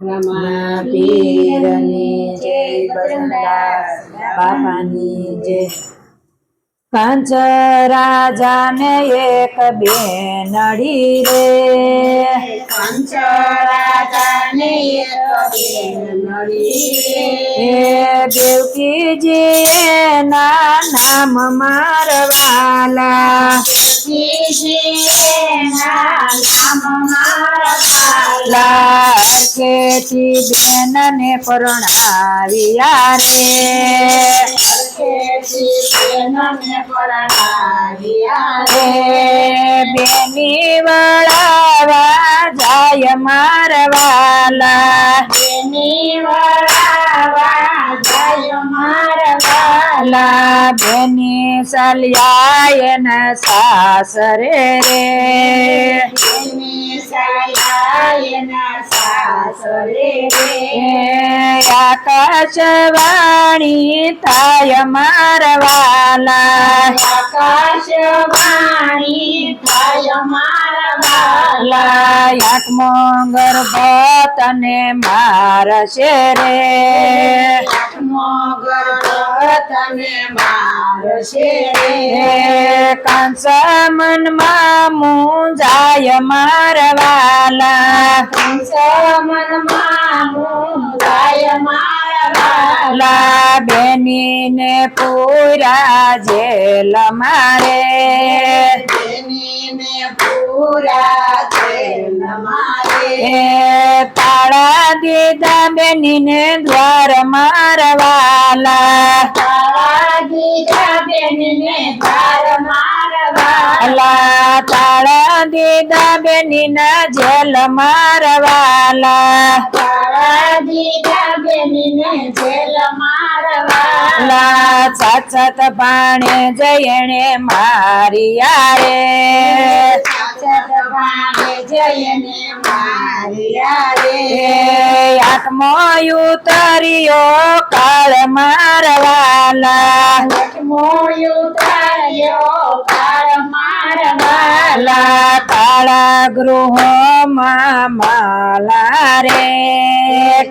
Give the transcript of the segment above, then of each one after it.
બ્રહ્મા પીરની જય બજરંગદાસ બાપાની જય કંચ રાજાને એક બેનડી રે પંચ રાજાને એક બેન મળી દેવકીજી ના નામ મારવાલા નામ મારા બેનને પરણાવ્યા રે. બેની વળાવા જાય મારવાલા બેની વળાવા જાય મારા ભાલા. લા બેની સલિયા એના સાસરે રે આકાશવાણી થાય મારવાલા આકાશવાણી થાય મારવાલા. લા ગર્ભ તને મારશે રે ગર્ભ તને મારશે કંસ મનમાં મુંજાય મારવાલા કંસ મનમાં મુંજાય મારા ભાલા. બેનીને પૂરા જેલ મારે બેનીને પૂરા જેલ મારે. એ તાળા દીધા બેનીને દ્વાર મારવાલા તારા દીધા બેનને ધાર મારવા. અલા દીધા બેનીના જેલ મારવાલા તારા દીધા બેનને જેલ મારવા. લા સાત સાત પાણે જયણે મારિયા રે સાચત ભાવે જયને માર્યા રે. કાળ મારવાલા મોયું કાળ મારવાલા કાળા ગૃહોમાં માલા રે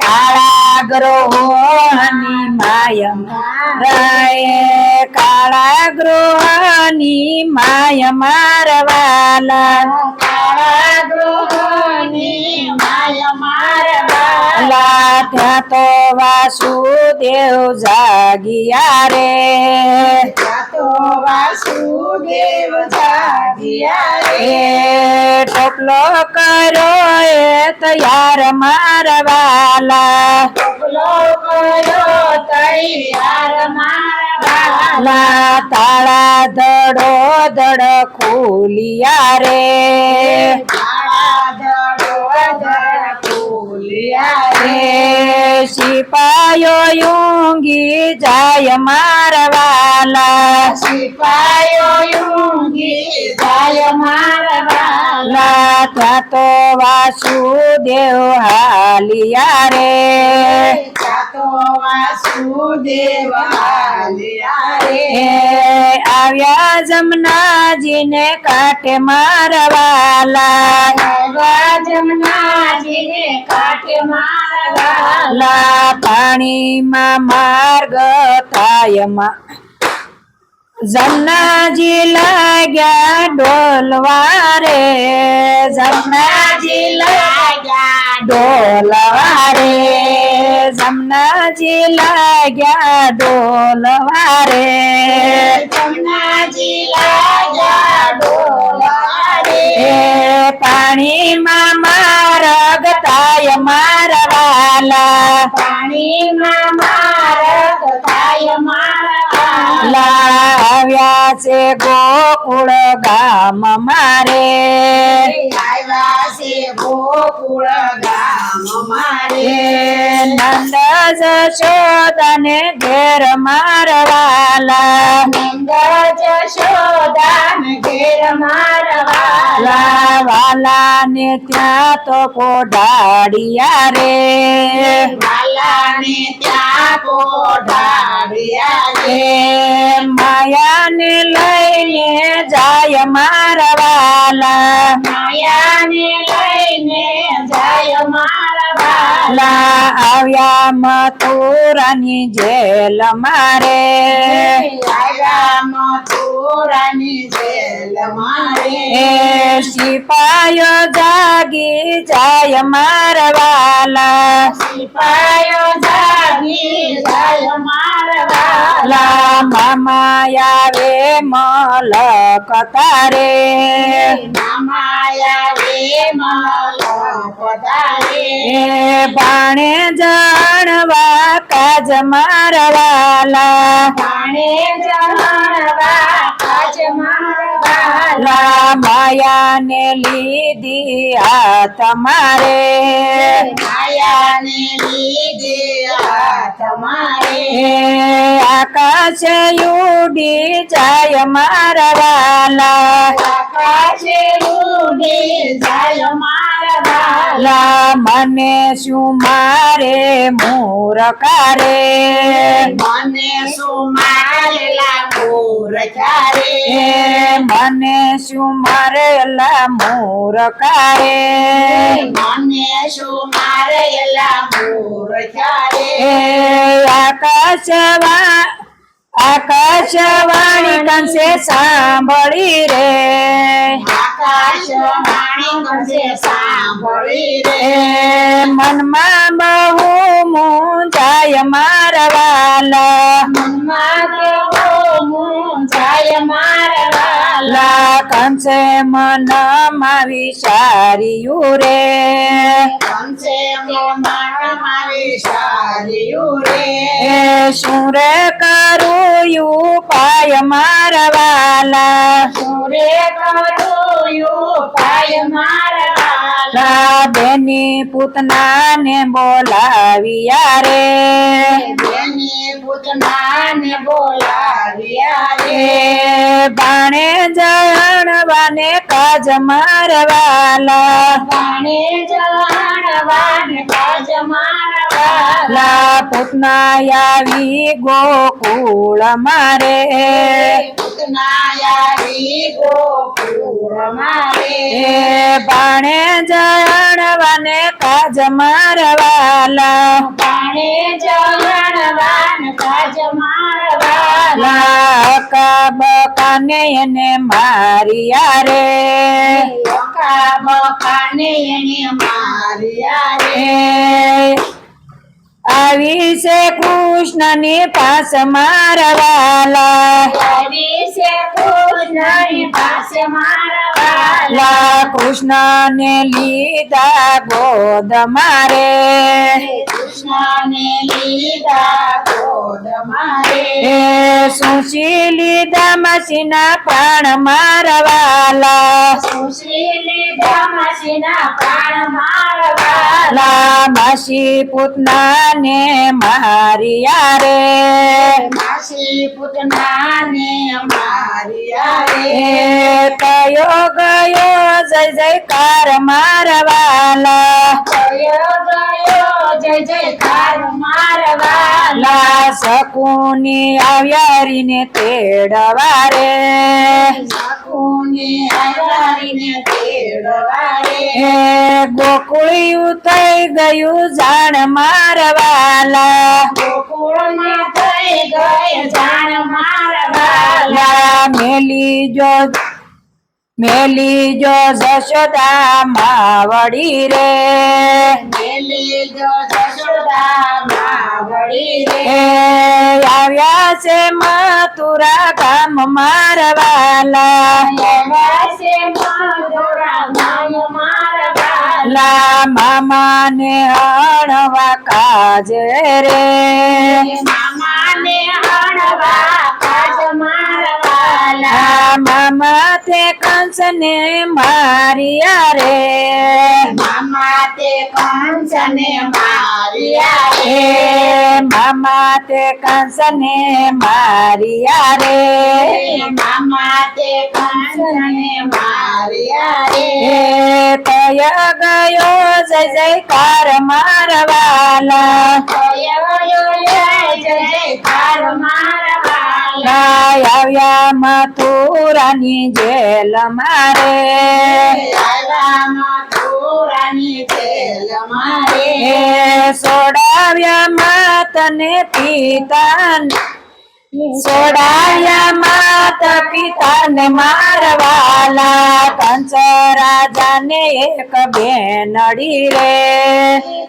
કાળા ગ્રોહની માય રાય કાળા ગ્રોહની માય મારવાલા કાળા ગ્રોહની માય મારવાલા ત્યાં તો વાસુદેવ જાગિયા રે. જાતો વાસુદેવ જાગ્યા રે. એ ટોપલો કરો એ તૈયાર મારવાલા. ટોપલો કરો તૈયાર મારવાલા. તાળા ધડો ધડ ખુલિયા રે. તાળા દડો દડ ફૂલ્યા રે. એ સિપાયો યુંગી જાય મારવાલા સિપાયો યુંગી જાય મારવાલા ત્યાં તો વાસુદેવ હાલિયા રે જાતો વાસુદેવ. આવ્યા જમનાજીને કાંઠે મારવાલા જમનાજીને કાંઠે મારવા. પાણીમાં માર્ગ થાયમાં જમનાજી લાગ્યા ડોલવા રે જમનાજી લાગ્યા ડોલવા રે જમનાજી લાગ્યા ડોલવા રે જમનાજી લાગ્યા ડોલવા રે. પાણીમાં માર્ગ થાય મારવાલા પાણીમાં મારક લાવ્યા છે ગોકુળ ગામ મારે આવ્યા છે ગોકુળ ગામ મારે. નંદ જશોદને ઘેર મારવાલા નંદ જશોદાન ઘેર મારવા. વાલા ને ત્યાં તો પોઢાડિયા રે વાલાને ત્યાં કોઢાડ્યા રે. એ માયાને લઈને જાય મારવાલા માયાને લઈને જાય મારવા. લા આવ્યા મથુરાની જેલ મારે આવ્યા મથુરાની જેલ મારે સિપાયો જાગી જાય મારવાલા સિપાયો જાગી જાય મારવાલા મામા આવે મલક તારે મામાયા રે મલક તારે એ જાણવા કાજ મારવાલા પાણે જમાડવા કાચ મારવા માયા ને લીધી આ તમારે માયાને લીધે આ તમારે આકાશ ઉડી જાય મારવાલા આકાશ ઉડી જાય મારા લા મને શું મારે મૂરકારે મને સુમારેલા મોર ચારે એ મને શું મારેલા મૂરકારે મને સુમારેલા મોર ચારે આકાશવા આકાશવાણી કંસે સાંભળી રે. આકાશ કંસે સાંભળી રે. મનમાં બહુ મૂંઝાય મારવાલા મનમાં લા મન મનમાં વિચાર્યું રે. કંસે મનમાં વિચાર્યું રે. શું રે કરું યુ પાય મારવાલા રે કરું પાય મારવા લા બેની પૂતનાને બોલાવ્યા રે. બેની પૂતનાને બોલાવ્યા રે. બાણે જણવાને કાજ મારવાલા. જાણવાને કાજ મારવા પૂતના આવી ગોકુળ મારે. પૂતનાયારી જણ વને કાજ મારવાલા. પાણે જાણવાને કાજ મારવાલા. લા બકાને એને મારિયા રે બકા બકાને એને મારિયા રે આવી છે પાસ મારવાલા કૃષ્ણ ને પાસે મારવા લા કૃષ્ણને લીધા ગોદ મારે. કૃષ્ણને લીધા ગોદ મારે. સુશી લીધા મસીના પ્રાણ મારવાલા. સુશીલી ધમસીના પ્રાણ મારવાલા. માસી પૂતનાને મારિયા રે. માસી પૂતનાને મારિયા રે. કયો ગયો જય જયકાર મારવાલા. કયો ગયો જય જયકાર મારવા. લા શકુની આવ્યારીને તેડવા રે. શકુની આયારીને તેડવા રે. ગોકુળિયું થઈ ગયું જાણ મારવાલા થઈ ગયું જાણ મારવાલા મેલી જો મેલી જો જશોદા માવડી રે. મેલી જો જશોદા માવડી રે. આવ્યા છે મથુરા ગામ મારવાલા. એવાસે મધુરા નામ મારવા લા મામાને હણવા કાજે રે. મામા તે કંસને મારિયા રે. મામા તે કંસને મારિયા રે. એ મામા તે કંસને મારિયા રે. મામા તે કંસને મારિયા રે. તય ગયો જય જયકાર મારવાલા. કયો જય જયકાર લાય આવ્યા મથુરાની જેલ મારે સોડાવ્યા માતને પિતા સોડાયા માતા પિતાને મારવાલા કંસ રાજાને એક બેનડી રે.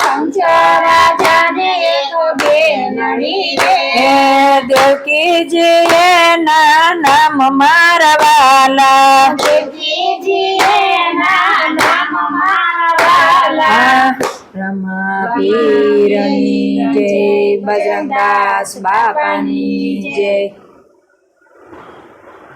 કંસ રાજાને એક બેનડી રે. એ દેવકીજી એના નામ મારવાલા. દેવકીજીએ ના નામ મારવાલા. રમા પીરની બજરંગદાસ બાપાની જય.